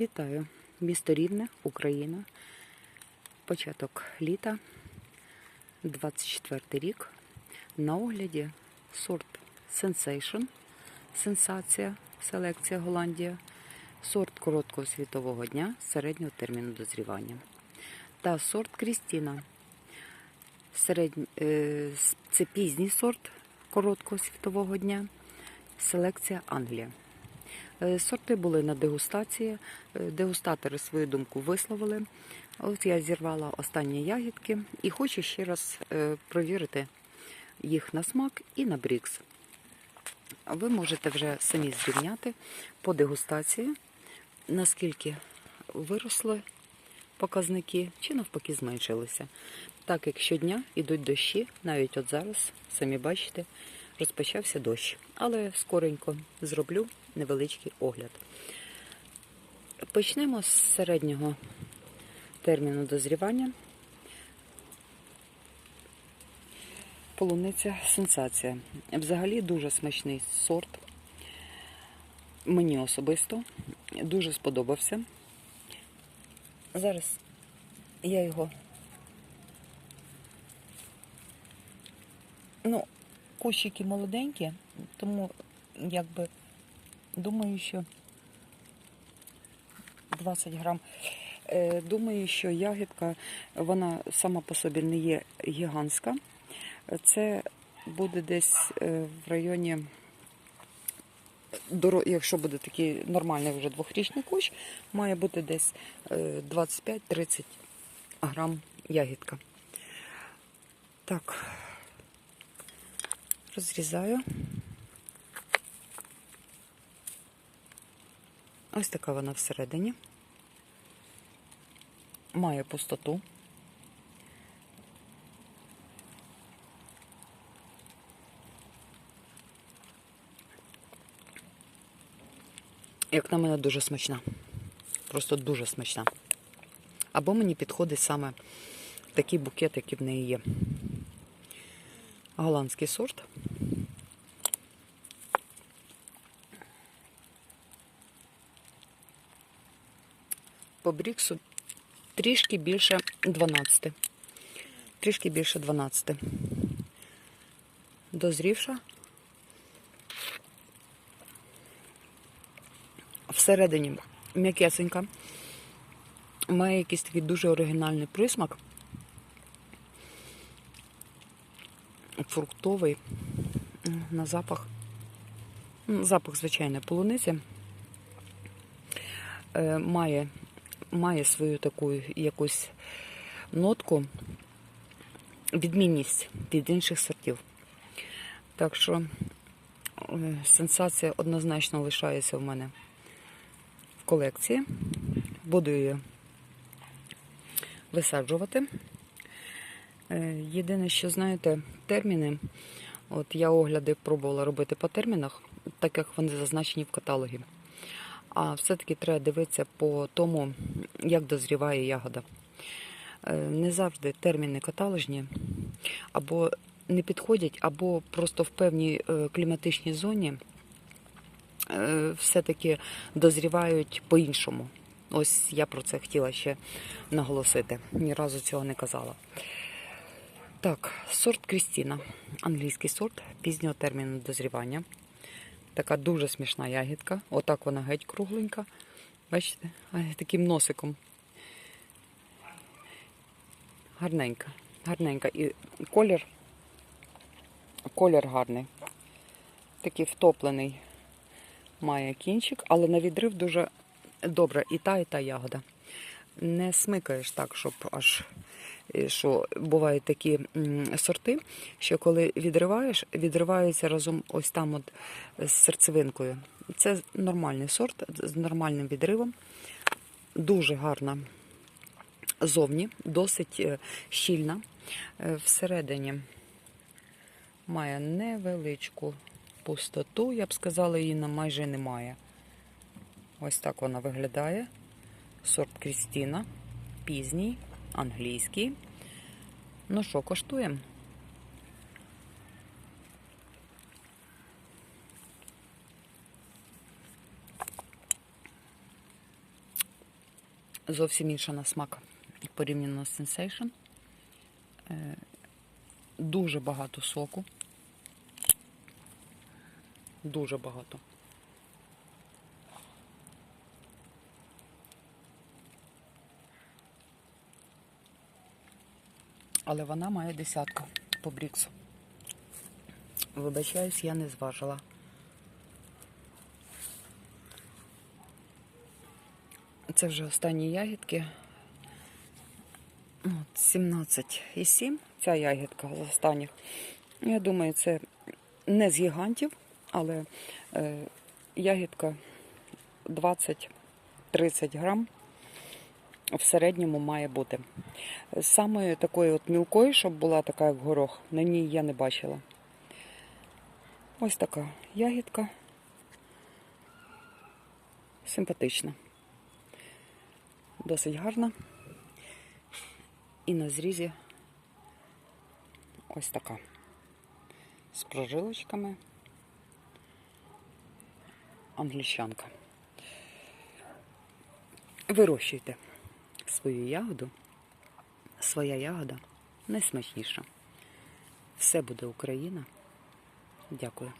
Вітаю! Місто Рівне, Україна. Початок літа, 24 рік. На огляді сорт Sensation, сенсація, селекція Голландія, сорт короткого світового дня середнього терміну дозрівання. Та сорт Крістіна. Середнь... е, Це пізній сорт короткого світового дня, селекція Англія. Е, Сорти були на дегустації. Е, Дегустатори свою думку висловили. Ось я зірвала останні ягідки і хочу ще раз е, провірити їх на смак і на брікс. Ви можете вже самі зрівняти по дегустації, наскільки виросли показники чи навпаки зменшилися. Так як щодня йдуть дощі, навіть от зараз, самі бачите, розпочався дощ. Але скоренько зроблю невеличкий огляд. Почнемо з середнього терміну дозрівання. Полуниця сенсація. Взагалі дуже смачний сорт. Мені особисто дуже сподобався. Зараз я його. Ну, кущики молоденькі, тому якби думаю, що 20 грам. Е, Думаю, що ягідка, вона сама по собі не є гігантська. Це буде десь е, в районі, якщо буде такий нормальний вже двохрічний кущ, має бути десь е, 25-30 грам ягідка. Так, розрізаю. Ось така вона всередині. Має пустоту. Як на мене, дуже смачна. Просто дуже смачна. Або мені підходить саме такий букет, який в неї є. Голландський сорт. По бріксу трішки більше 12. Трішки більше 12. Дозрівша. Всередині м'якесенька. Має якийсь такий дуже оригінальний присмак. Фруктовий на запах. Запах звичайної полуниці. Е, Має, має свою таку якусь нотку, відмінність від інших сортів. Так що е, сенсація однозначно лишається в мене в колекції. Буду її висаджувати. Е, Єдине, що знаєте, терміни. От я огляди пробувала робити по термінах, так як вони зазначені в каталогі. А все-таки треба дивитися по тому, як дозріває ягода. Е, Не завжди терміни каталожні або не підходять, або просто в певній е, кліматичній зоні е, все-таки дозрівають по-іншому. Ось я про це хотіла ще наголосити. Ні разу цього не казала. Так, сорт Крістіна. Англійський сорт пізнього терміну дозрівання. Така дуже смішна ягідка. Отак вона геть кругленька. Бачите? Таким носиком. Гарненька. Гарненька. І колір. Колір гарний. Такий втоплений має кінчик, але на відрив дуже добре. І та, і та ягода. Не смикаєш так, щоб аж що бувають такі сорти, що коли відриваєш, відривається разом ось там от з серцевинкою. Це нормальний сорт з нормальним відривом. Дуже гарна зовні, досить е, щільна. Е, Всередині має невеличку пустоту, я б сказала, її майже немає. Ось так вона виглядає. Сорт Крістіна, пізній, англійський. Ну що, коштуємо? Зовсім інша на смак порівняно з Sensation. Е, Дуже багато соку. Дуже багато. Але вона має десятку по бріксу. Вибачаюсь, я не зважила. Це вже останні ягідки. 17,7. Ця ягідка з останніх. Я думаю, це не з гігантів, але е, ягідка 20-30 грам в середньому має бути. Самої такої от мілкої, щоб була така, як горох, на ній я не бачила. Ось така ягідка. Симпатична. Досить гарна. І на зрізі ось така. З прожилочками. Англічанка. Вирощуйте свою ягоду. Своя ягода найсмачніша. Все буде Україна. Дякую.